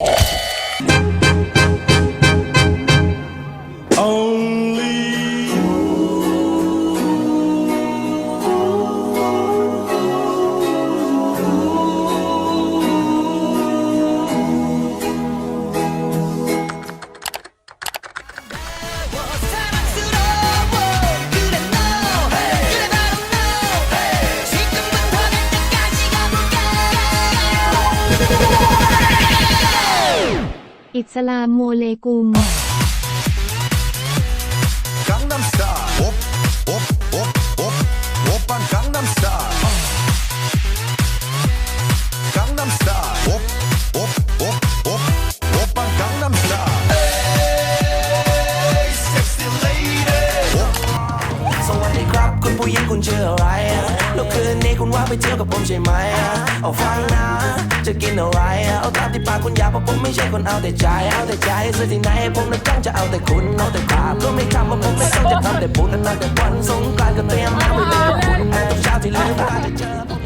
you อิสลามโมเลกุม คุณผู้หญิงคุณชื่ออะไรแล้วคืนนี้คุณว่าไปเที่ยวกับผมใช่ไหมเอาฟังนะจะกินอะไร เอาตามที่ปากคุณอยากเพราะผมไม่ใช่คนเอาแต่ใจ เอาแต่ใจซื้อที่ไหนผมนั้นจ้องจะเอาแต่คุณเอาแต่ภาพก็ไม่ทำเพราะผมไม่ต้องจะทำแต่บุญนั่นแต่วันสงกรานต์ก็เตรียมน้ำไปเลยกับคุณต้องเช้าที่ลืมตาจะเจอ